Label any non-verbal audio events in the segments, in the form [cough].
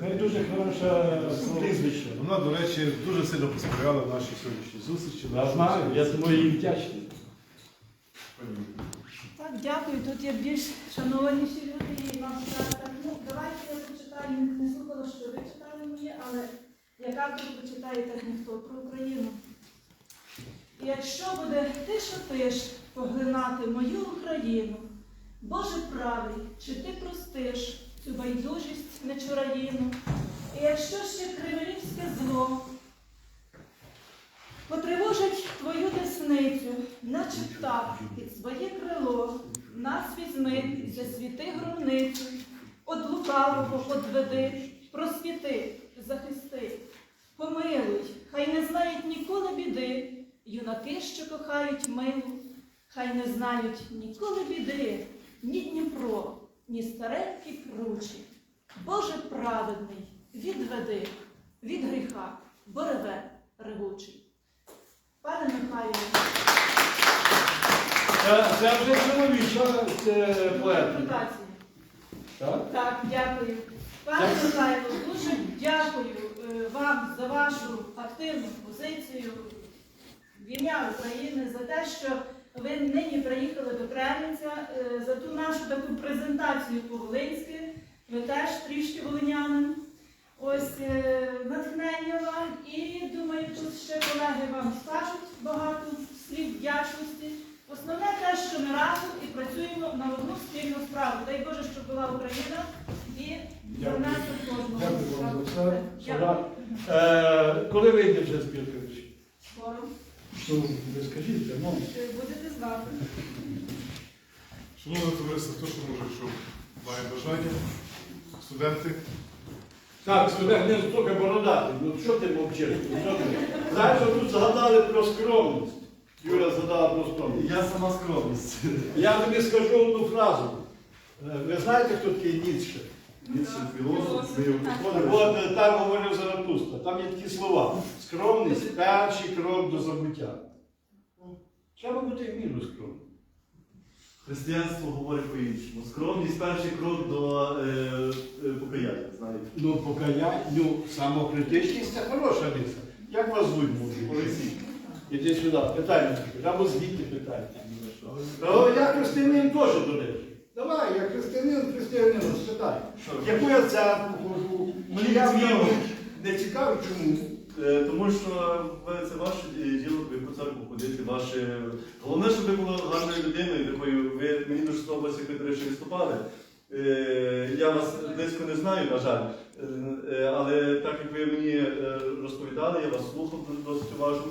Ну і дуже хороше прізвище. Вона, до речі, дуже сильно посприяла нашій сьогоднішній зустрічі. Я знаю, я тому їй вдячний. Так, дякую. Тут є більш шанованіші люди і вам сказати, так, ну давайте я почитаю, не слухала, що ви читали мені, але яка тут почитаєте ніхто про Україну. І якщо буде ти, що пиш, поглинати мою Україну, Боже правий, чи ти простиш цю байдужість нечураїну? І якщо ще кремлівське зло Потривожить твою десницю, наче птах під своє крило, нас візьми, засвіти гробницю, от лукавого подведи, просвіти, захисти, помилуй, хай не знають ніколи біди, юнаки, що кохають милу, хай не знають ніколи біди, ні Дніпро, ні старенькі кручі. Боже праведний, відведи від гріха, бореве ревучий. Пане Михайло, Це, вже чоловіча це поет. репутація. Так? Так, дякую. Пане Михайло, дуже дякую е, вам за вашу активну позицію в ім'я України, за те, що ви нині приїхали до Кремінця, е, за ту нашу таку презентацію по-волинськи. Ви теж трішки волинянин. Ось е, натхнення вам і думаю, тут ще колеги вам скажуть багато слів вдячності. Основне те, що ми разом і працюємо на одну спільну справу. Дай Боже, щоб була Україна і кожного. Дякую вам за. Дякую. Е, коли вийде вже спілка? Скоро. Ну, будете знати? Шановне товариство, хто що може, що має бажання, студенти. Так, студент не стільки бородатий, ну що ти мовчиш? Ну, що? Знаєш, що тут згадали про скромність. Юра згадала про скромність. Я сама скромність. Я тобі скажу одну фразу. Е, Ви знаєте, хто такий Ніцше? Ніцше філософ, ми його підходимо. от е, там говорив Заратустра, там є такі слова. Скромність перший крок до забуття. Треба бути в міру скромним. Християнство говорить по-іншому. Скромність перший крок до е, е, покаяння, знаєте. Ну, покаяння, ну, самокритичність це хороша риса. Як вас звуть, може? Олексій. Іди сюди, питання. Або звідти питання. Ну, я християнин теж речі. Давай, я християнин, християнин. Що? Яку я церкву ходжу? Мені я цікаво. Не цікаво, чому? Е, Тому що це ваше діло, ви по церкву ходити, ваше. Головне, щоб ви були гарною людиною, такою. Ви мені дуже сподобалося, як ви до виступали. Е, Я вас близько не знаю, на жаль. Е, Але так як ви мені розповідали, я вас слухав досить уважно.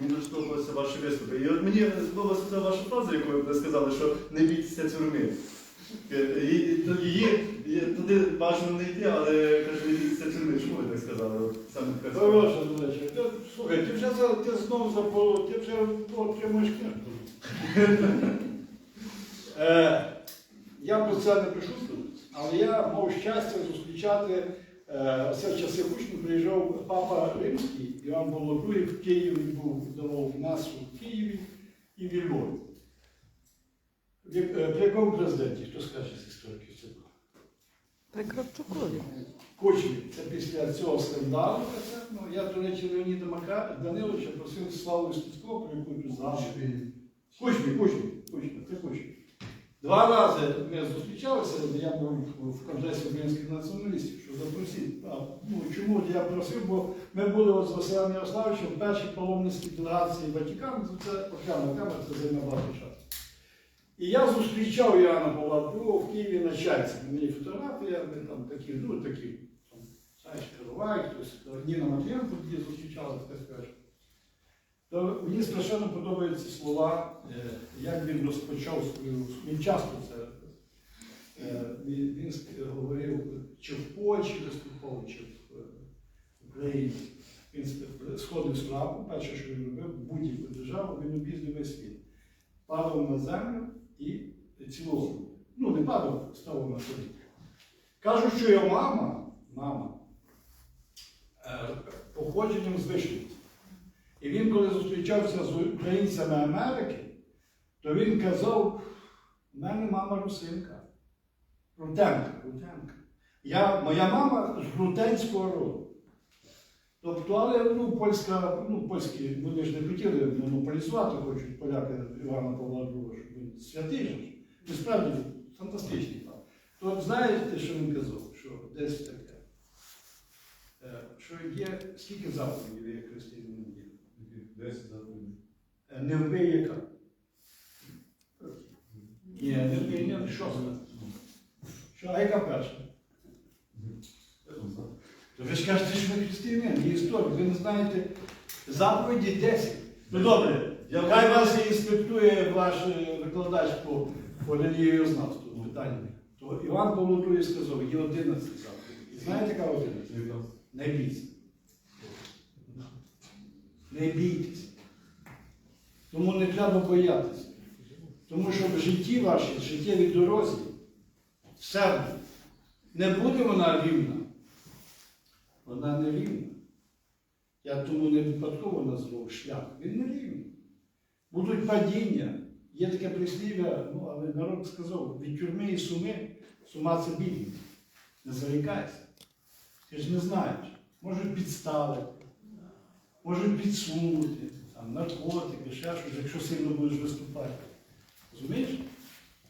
Мені дуже сподобалися ваші виступи. І от мені сподобалася ваша фраза, яку ви сказали, що не бійтеся тюрми. Е, Її туди бажано не йти, але каже, не бійтеся тюрми. Чому ви так сказали? Саме. Хороша, речі. Слухай, ти вже за- ти знову запало, ти вже отримуєш книжку. [laughs] Е, Я про це не пишу але я мав щастя зустрічати е, це в часи учнів приїжджав папа Римський, Іван Павло II в Києві був давав масу в Києві і в Львові. В як- При якому президенті? Хто скаже з істориків це було? При Кравчукові. Кучмі, це після цього скандалу. це, ну, я, до речі, Леоніда Мака Даниловича просив Славу Стецько, про яку тут знав. Кучмі, Кучмі, Кучмі, це Кучмі. Два рази ми зустрічалися, я був в Конгресі українських націоналістів, що запросіть. А, ну, чому я просив, бо ми були от з Василем Ярославовичем в першій паломницькій делегації Ватикану, це окрема тема, це займе багато часу. І я зустрічав Іоанна Павла в Києві на чайці. У фотографія, ми там такі, ну такі, там, знаєш, Керувай, хтось, Ніна Матвієнко тоді зустрічалася, так скажу. То мені страшенно подобаються слова, е, як він розпочав свою, він часто це. е, Він, говорив, чи в Польщі виступав, чи в е, Україні. Він сходив справу, перше, що він робив, будь-яку державу, він об'їздив весь світ. Падав на землю і цілував. Ну, не падав, ставив на коліна. Кажуть, що його мама, мама, е, походженням з Вишниці. І він, коли зустрічався з українцями Америки, то він казав, у мене мама русинка. Рутенка, рутенка. Я, моя мама з Грутенського роду. Тобто, але ну, польська, ну, польські, вони ж не хотіли монополізувати, хочуть поляки Івана Павла він святий же. ж. Насправді фантастичний пан. То знаєте, що він казав? Що десь таке. Е, Що є, скільки заповідей є християнин є? Десять заповідей. Е, Не вбий яка? Ні, не вбий, ні, що це? Що, а яка перша? То ви ж кажете, що ви християнин, є історія, ви не знаєте заповіді 10. Ну добре, Я хай вас інспектує ваш е, викладач по, релігієзнавству питання. То Іван Павло сказав, є 11 заповідей. І знаєте, яка 11? Не бійтеся. Не бійтеся. Тому не треба боятися. Тому що в житті вашій, в життєвій дорозі, все не буде вона рівна. Вона не рівна. Я тому не випадково назвав шлях. Він не рівний. Будуть падіння. Є таке прислів'я, ну, але народ сказав, від тюрми і суми, сума це бідність. Не зарікайся. Ти ж не знаєш. Можуть підставити, можуть підсунути, там, наркотики, ще щось, якщо сильно будеш виступати. Розумієш?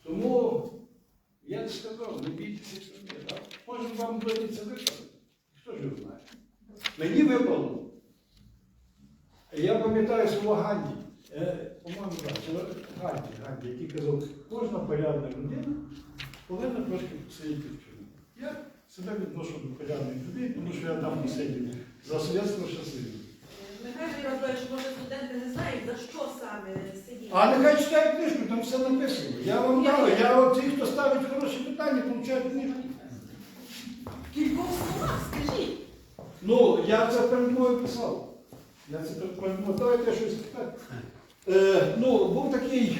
Тому я не сказав, не бійтеся. Так? Може вам доведеться випадати. Хто ж його знає? Мені випало. Я пам'ятаю свого Ганді, е, по-моєму, так, це Ганді, Ганді, який казав, кожна порядна людина повинна трошки в тюрмі. Я себе відношу до порядних людей, тому що я там посидів. За совєтського щасливо. Михайло Ярославович, може студенти не знають, за що саме сидіти. А нехай читають книжку, там все написано. Я вам дав, я от ті, хто ставить хороші питання, получають книжку. Кількох словах скажіть. Ну, я це перед мною писав. Я це перед мною. Давайте щось так. Е, ну, був такий.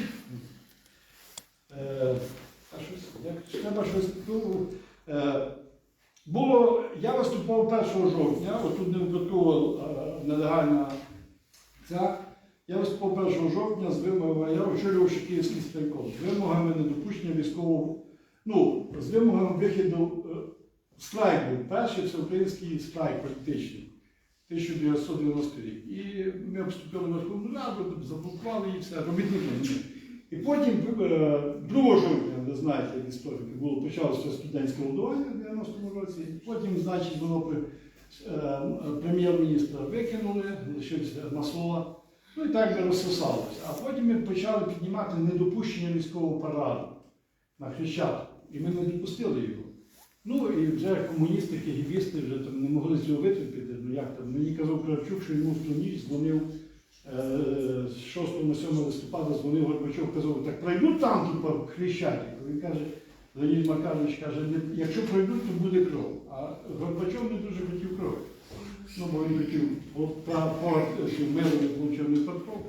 Е, а щось, як треба щось. Ну, е, було, я виступав 1 жовтня, отут не випадково е, нелегальна ця. Я виступав 1 жовтня з вимогами, я очолював Київський спілком, з вимогами недопущення військового, ну, з вимогами вихіду е, страйк був. Перший це український страйк політичний, 1990 рік. І ми обступили Верховну Раду, заблокували її все, робітники. І потім, е, 2 жовтня, ви знаєте, історики, було почалося студентське голодування в 90-му році. Потім, значить, воно е, прем'єр-міністра викинули, лишився Маслова. Ну і так би розсосалося. А потім ми почали піднімати недопущення військового параду на Хрещатику. І ми не допустили його. Ну і вже комуністи, кегібісти вже там не могли цього витерпіти. Ну як там? Мені казав Кравчук, що йому в ту ніч дзвонив е, з 6 на 7 листопада, дзвонив Горбачов, казав, так пройдуть там тут по Хрещатику. Він каже, Леонід Макарович каже, якщо пройдуть, то буде кров. А Горбачов не дуже хотів крові. Ну, бо він хотів миру не не випадково.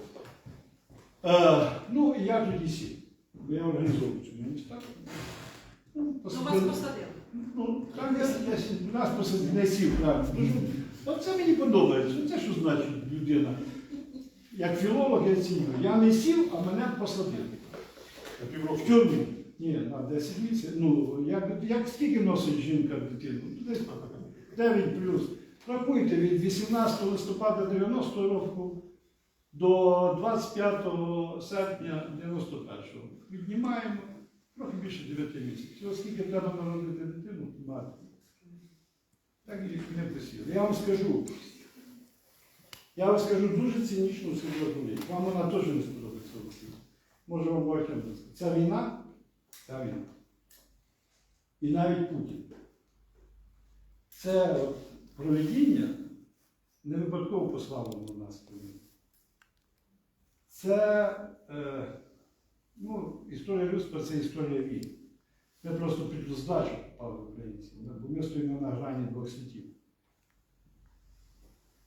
Е, ну, і я тоді сів. Я організовую цю міністерство. Ну, Ну, вас посадили. Ну, там я, я, сі- нас посадили, не сів правильно. Дуже, от це мені подобається. Це що значить людина. Як філолог я ціню. Я не сів, а мене посадили. В тюрму. Ні, на 10 місяців. Ну, як, як скільки носить жінка дитину? Ну, Десь 9 плюс. Рахуйте від 18 листопада 90 року до 25 серпня 91-го. Віднімаємо трохи більше 9 місяців. Оскільки треба народити дитину, мати. Так і не присіли. Я вам скажу. Я вам скажу дуже цинічну серйозну річ. Вам вона теж не сподобається. Може вам багатьом сказати. Ця війна, ця війна. І навіть Путін. Це проведіння не випадково послало на нас. Це е, ну, історія людства це історія війни. Ми просто під здачу попали українці, бо ми стоїмо на грані двох світів.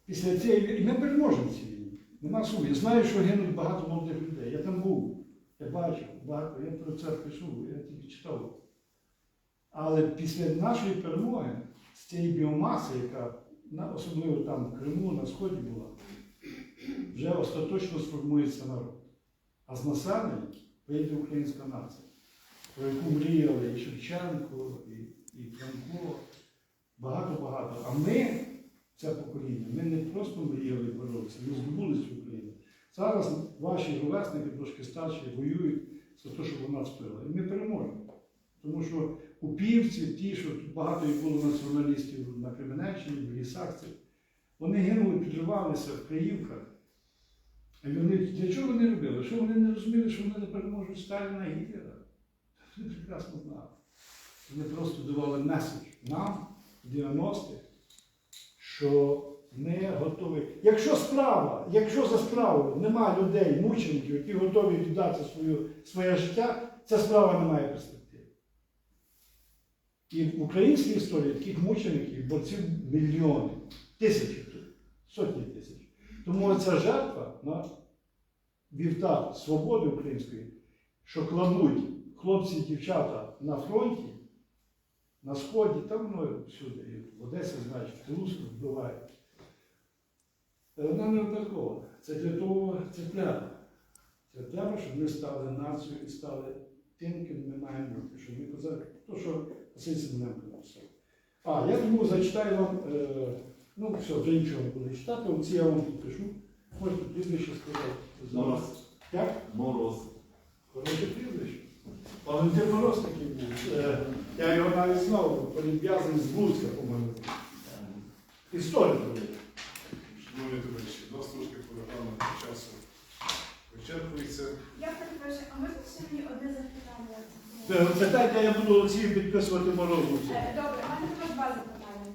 Після цієї війни, ми переможемо цій війні. Нема сумніву. Я знаю, що гинуть багато молодих людей. Я там був, я бачив, багато, я про це пишу, я тільки читав. Але після нашої перемоги з цієї біомаси, яка особливо там в Криму, на Сході була, вже остаточно сформується народ. А з населення вийде українська нація, про яку мріяли і Шевченко, і, і Франко, Багато-багато. А ми, це покоління, ми не просто мріяли боротися, ми здобули цю Україну. Зараз ваші ровесники, трошки старші, воюють за те, щоб вона спила. І ми переможемо. Тому що упівці, ті, що багато їх було націоналістів на Кременеччині, в лісах, вони гинули, підривалися в Криївках. А вони, для чого вони робили? Що вони не розуміли, що вони не переможуть Сталіна і Гітлера? Вони прекрасно знали. Вони просто давали меседж нам в 90-х, що ми готові. Якщо справа, якщо за справою нема людей, мучеників, які готові віддати свою, своє життя, ця справа не має перспективи. І в українській історії таких мучеників, борців мільйони, тисячі, сотні. Тому ця жертва на вівтар свободи української, що кладуть хлопці і дівчата на фронті, на сході, там воно всюди, в Одесі, значить, Тулуску вбивають. Е, Вона не випадкова. Це для того, це треба. Це треба, щоб ми стали нацією і стали тим, ким ми маємо бути. Ми казали, то, що Василь Семененко написав. А, я тому зачитаю вам, е, ну все, вже нічого не буду читати, оці я вам підпишу. Можете прізвище сказати. Мороз. Як? Мороз. Хороше прізвище. Валентин Мороз такий був. Е, Я його навіть знав, політв'язаний з Луцька, по-моєму. Історик. був. Шановні товариші, у нас трошки програма часу вичерпується. Я перепрошую, а можна ще мені одне запитання? Е, Це так, я буду Олексію підписувати Морозу. Е, Добре, у мене також два запитання.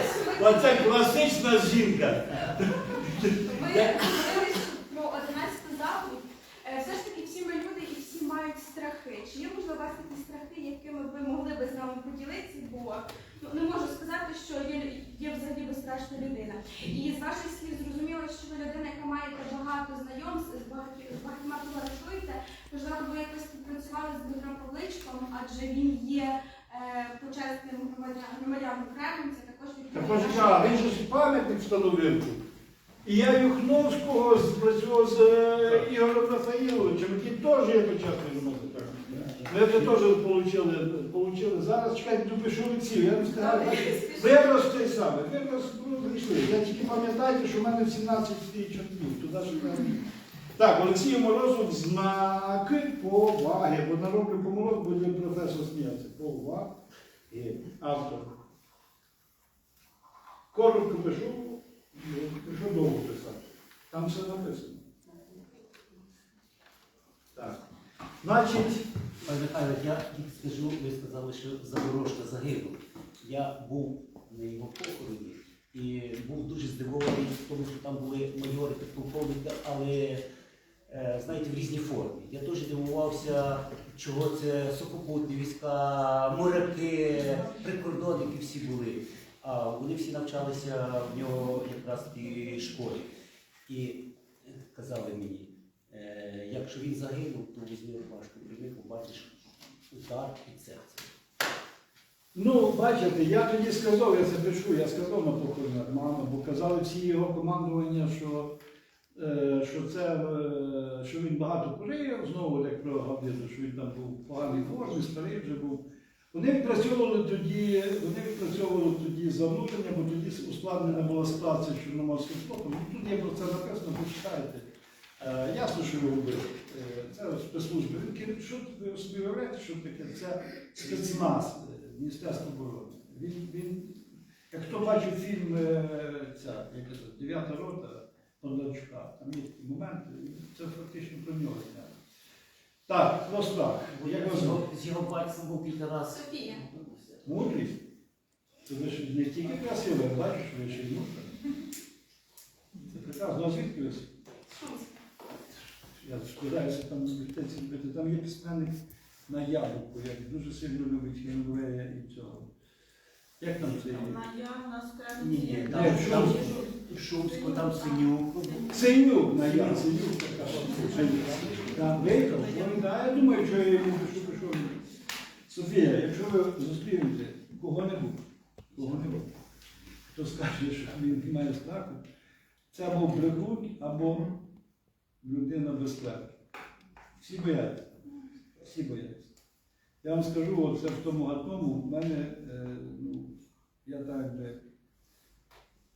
Е, Оце класична жінка. Ви говорили про 11 заповідь. Е, Все ж таки всі ми люди і всі мають страхи. Чи є можливо у вас такі страхи, якими ви могли би з нами поділитися? Бо ну, не можу сказати, що є, є взагалі безстрашна людина. І з ваших слів зрозуміло, що ви людина, яка має багато знайомств, з багатьма з багатьма товаришуєте. Можливо, ви якось співпрацювали з Дмитром Павличком, адже він є е, почесним громадян- громадянином Кремлем, це Так відповідає почекай, він же ж пам'ятник встановив. І я Юхновського спрацював з е, Ігорем Рафаїловичем, який теж є початний ремонт. Ми вже теж отримали, получили. Зараз чекайте, допишу Олексію. Я не сказав, вирос той самий, вирос, ну, прийшли. Я тільки пам'ятайте, що в мене в 17 стоїть чорнів, туди ж не Так, Олексію Морозу знаки поваги, бо нароблю помилок, буде професор сміятися. Поваги. Автор. Коротко пишу, пишу довго писати. Там все написано. Так. Значить, Пане Михайло, я тільки скажу, ви сказали, що Запорожка загинув. Я був на його похороні і був дуже здивований тому, що там були майори підполковники, але е, знаєте, в різній формі. Я теж дивувався, чого це сухопутні війська, моряки, прикордонники всі були. А вони всі навчалися в нього якраз в тій школі. І казали мені, Е, якщо він загинув, то візьми рубашку, прийми, побачиш удар під серце. ну, бачите, я тоді сказав, я це пишу, я сказав на похороні Армана, бо казали всі його командування, що, е, що, це, е, що він багато курив, знову як про Гавдизу, що він там був в поганій формі, старий вже був. Вони відпрацьовували тоді, вони відпрацьовували тоді занурення, бо тоді ускладнена була ситуація Чорноморським флотом. Тут є про це написано, почитайте. Е, ясно, що його вбили. Е, Це спецслужби. Він Що ви собі уявляєте, що таке? Це спецназ е, Міністерства оборони. Він, він, як хто бачив фільм е, ця, Дев'ята рота Бондарчука, там є такі моменти, це фактично про нього. Так, про страх. Бо Як з його, з його батьком був кілька разів. Софія. Мудрість? Це ви ж не тільки красиво, я бачу, ви ще й мудра. Це прекрасно. А звідки ви? Я сподіваюся, там мистецтво бити. Там є письменник на яблуку, як дуже сильно любить Хемінгуея і цього. Як там це є? Нас в Ні, ні, там, там Шумську. Шумську, там Синюк. Синюк на я, Синюк така. Там він, да, я думаю, що я йому пишу, пишу. Софія, якщо ви зустрінете кого-небудь, кого-небудь, хто скаже, що він має страху, це або брехун, або людина без страху. Всі бояться. Всі бояться. Я вам скажу, оце в тому гатному в мене е, ну, Я так би.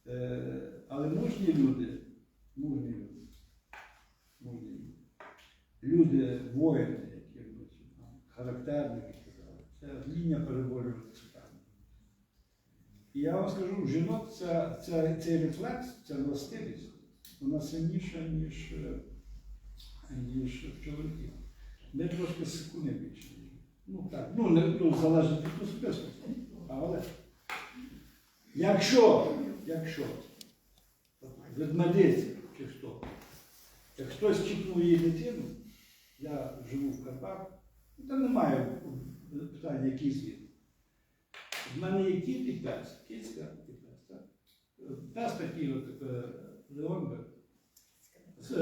Е, але мужні люди, мужні люди, мужні люди. Люди, воїни, які характерники, це вміння переборювати. І я вам скажу, жінок ця, ця, цей рефлекс, ця властивість, вона сильніша, ніж, е, ніж в чоловіків. Ми трошки секунди більше. Ну так, ну, не, ну залежить від особистості. Але якщо, якщо ведмедиця чи хто, як хтось чіпнув її дитину, я живу в Карпатах, ну, там немає питання, який звід. В мене є кіт і пес, кіцька і пес. Так? Пес такий от е, Леон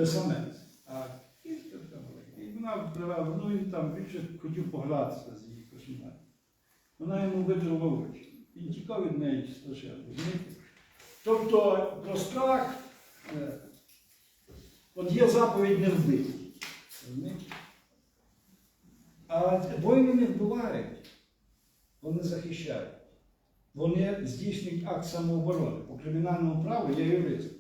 самець. А така маленька. І вона привела, ну він там більше хотів погратися з її кошмаром. Вона йому витерла очі. Він тікав від неї страшенно. Тобто про страх, е, от є заповідь не вбити. А воїни не вбивають, вони захищають. Вони здійснюють акт самооборони. По кримінальному праву я юрист.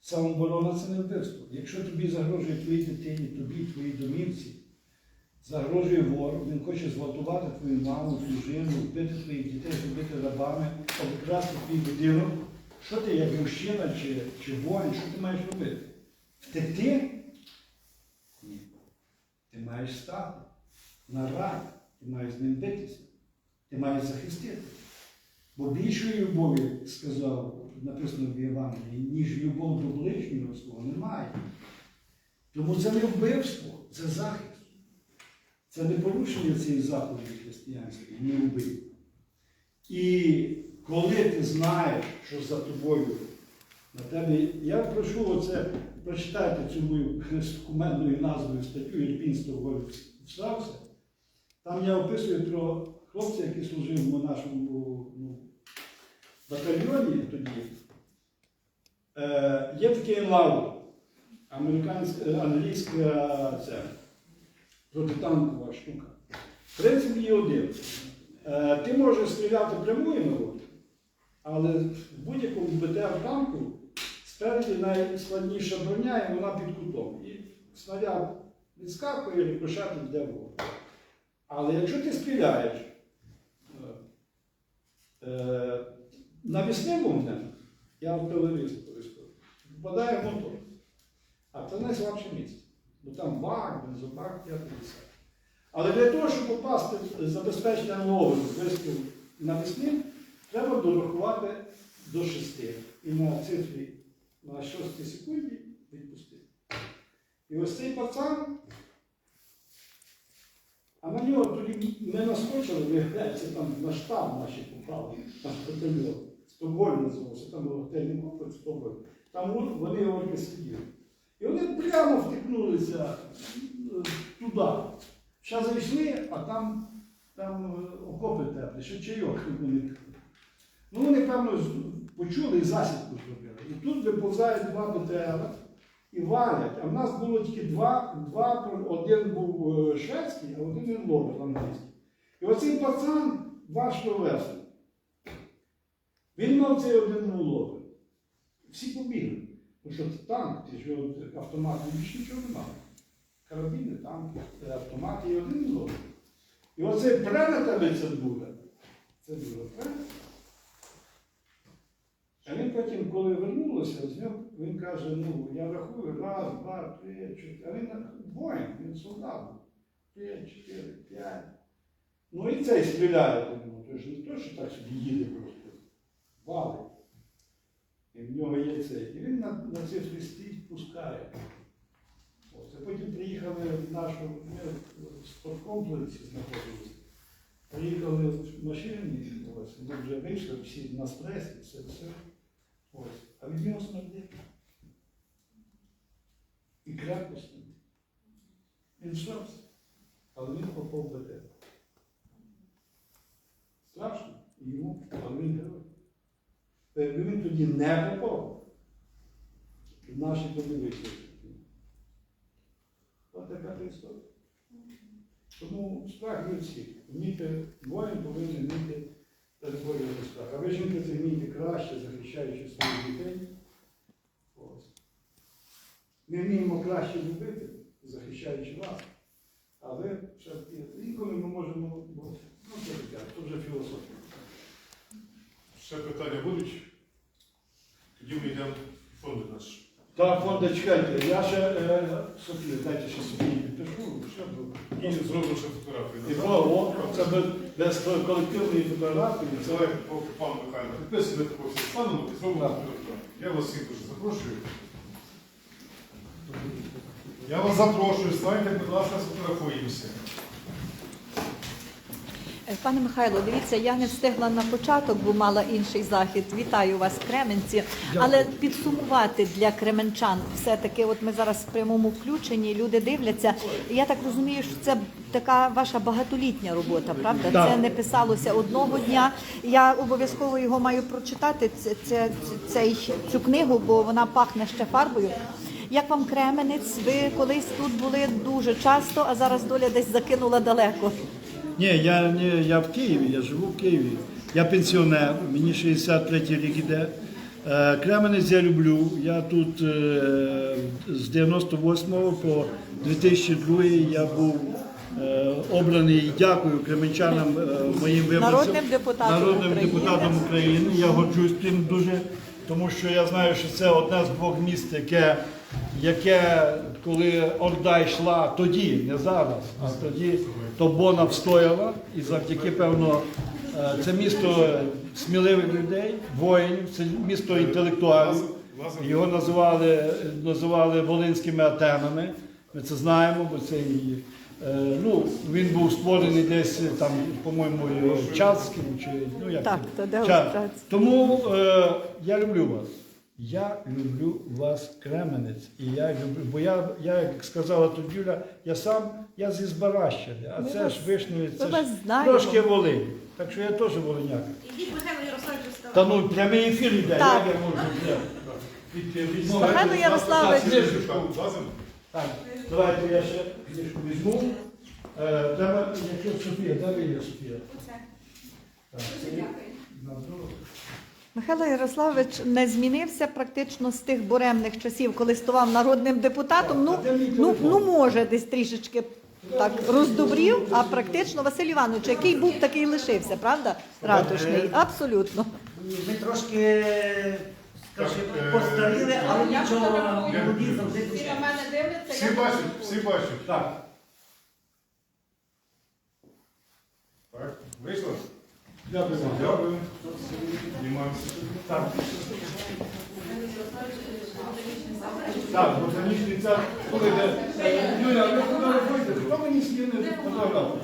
Самооборона це не вбивство. Якщо тобі загрожує твоїй дитині, тобі, твоїй домівці, загрожує вор, він хоче зґвалтувати твою маму, дружину, вбити твоїх дітей, зробити рабами, обікрасти твій будинок, що ти як мужчина чи, чи воїн, що ти маєш робити? Втекти? Ти маєш стати на рад, ти маєш з ним битися, ти маєш захистити. Бо більшої любові, сказав, написано в Євангелії, ніж любов до ближнього свого немає. Тому це не вбивство, це захист. Це не порушення цієї заповіді християнської, не вбив. І коли ти знаєш, що за тобою на. Я прошу оце, прочитайте цю мою з кумедною назвою статтю Ірпінство волю встався. Там я описую про хлопця, який служив в нашому ну, батальйоні тоді. Е, є такий американська, англійська це, протитанкова штука. Принцип є один. Е, ти можеш стріляти прямою наводою, але в будь-якому БТР танку спереді найскладніша броня і вона під кутом. І снаряд відскакує, рикошет йде вгору. Але якщо ти стріляєш е, е, навісним вогнем, я в телевізор користую, впадає мотор. А це найслабше місце. Бо там бак, бензобак, 5 Але для того, щоб попасти в забезпечення новим вистріл навісним, треба дорахувати до 6. І на цифрі на 6 секунді відпустити. І ось цей пацан, а на нього тоді не наскочили, виявляється, там на штаб наші попали, там батальйон. Стокгольм називався, там був готельний комплекс Стокгольм. Там вони орки сиділи. І вони прямо втикнулися е, туди. Ще зайшли, а там, там е, окопи теплі, ще чайок вони. Ну вони, певно, почули і засідку зробили. І тут виповзають два БТР і валять. А в нас було тільки два, два один був е, шведський, а один лобер англійський. І оцей пацан важко вести. Він мав цей один лобер. Всі побігли. Тому що це танк, ти ж його автомат, більше нічого немає. Карабіни, танки, автомати і один лобер. І оцей пре на тебе це буде. Це буде пре. А він потім, коли вернулося, він каже, ну, я рахую, раз, два, три, чотири. А він воїн, він солдат. Три, чотири, п'ять. Ну і цей стріляє ньому. Тож не то, що так собі їде просто. Валить. І в нього є цей. І він на, на цифрі стоїть, пускає. Ось, а потім приїхали в нашу спорткомплексі знаходилися. Приїхали в машині, ми вже вийшли, всі на стресі, все, все. Ось. А від нього смердить. І крепко стоїть. Він шарпся, але він попав в БТ. Страшно і йому, але він герой. Якби він тоді не попав, наші подивилися. Ось така історія. Тому страх всіх. Вміти, воїн повинен вміти в страх. А ви жінки це вмієте краще, захищаючи своїх дітей. Ось. Ми вміємо краще любити, захищаючи вас. А ви ще інколи ми можемо, бо, ну це таке, це вже філософія. Ще питання будуть? Тоді ми йдемо в фонди наші. Так, фонда, чекайте, я ще, е, Софія, дайте ще Софії підпишу, ще було. І зробимо ще. І о, це без, без колективної фотографії, це Давайте поки пан Михайло підписує, по всі станемо і зробимо фотографію. Я вас всіх дуже запрошую. Я вас запрошую, станьте, будь ласка, сфотографуємося. Е, Пане Михайло, дивіться, я не встигла на початок, бо мала інший захід. Вітаю вас Кременці. Але підсумувати для кременчан, все-таки, от ми зараз в прямому включенні, люди дивляться. Я так розумію, що це така ваша багатолітня робота, правда? Так. Це не писалося одного дня. Я обов'язково його маю прочитати. Це, це, цей, цю книгу, бо вона пахне ще фарбою. Як вам Кременець? Ви колись тут були дуже часто, а зараз доля десь закинула далеко. Ні, я, не, я в Києві, я живу в Києві. Я пенсіонер, мені 63 рік іде. Е, Кременець я люблю. Я тут е, з 98 по 2002 я був е, обраний, дякую кременчанам, моїм виборцям. Народним депутатом Народним України. депутатом України. Я горджусь тим дуже, тому що я знаю, що це одне з двох міст, яке, яке коли Орда йшла тоді, не зараз, а тоді, то Бона встояла. І завдяки, певно, е, це місто сміливих людей, воїнів, це місто інтелектуалів. Його називали, називали Волинськими Атенами. Ми це знаємо, бо це і, е, ну, він був створений десь там, по-моєму, Чацьким чи ну як Так, це? то Тому е, я люблю вас. Я люблю вас, Кременець. І я люблю, бо я, я як сказала тут Юля, я сам я зі Збаращини, а Ми це вас- ж вишневі, це ми ж вас знаємо. трошки Волинь. Так що я теж волиняк. Ідіть, Михайло Ярославович, вставай. Та ну прямий ефір йде, Так. як я можу? Від- відмовити Михайло від Ярославович. книжечку. Так, давайте я ще книжку візьму. Е, Треба, якщо Софія, де ви є Софія? Оце. Так, Дуже це- дякую. Михайло Ярославович не змінився практично з тих буремних часів, коли ставав народним депутатом. Ну, ну, ну може, десь трішечки так роздобрів, а практично Василь Іванович, який був, такий лишився, правда? Ратушний, абсолютно. Ми трошки, скажімо, Так, постаріли, але я нічого фотографую. молоді завжди. Всі бачать, всі бачать. Так, Так, вийшло? Дякую вам. Дякую. Знімаємося. Так. Так, ботанічний е, Юля, ви фотографуєте? Хто мені скине фотографію?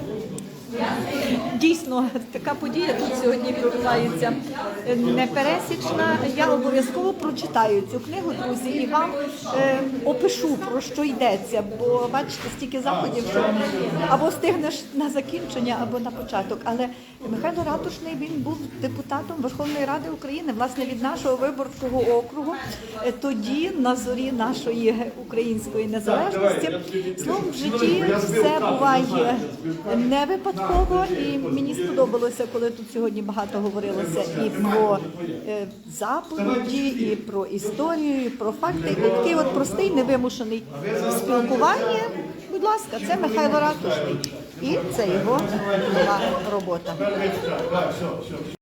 Дійсно, така подія тут сьогодні відбувається непересічна. Я обов'язково прочитаю цю книгу, друзі, і вам е, опишу про що йдеться. Бо бачите, стільки заходів, що або встигнеш на закінчення, або на початок. Але Михайло Ратушний він був депутатом Верховної Ради України, власне, від нашого виборчого округу. Е, Тоді на зорі нашої української незалежності. Словом, в житті все буває не випадково, і мені сподобалося, коли тут сьогодні багато говорилося і про е, заповіді, і про історію, і про факти. І такий от простий, невимушений спілкування. Будь ласка, це Михайло Ратушний. І це його нова робота.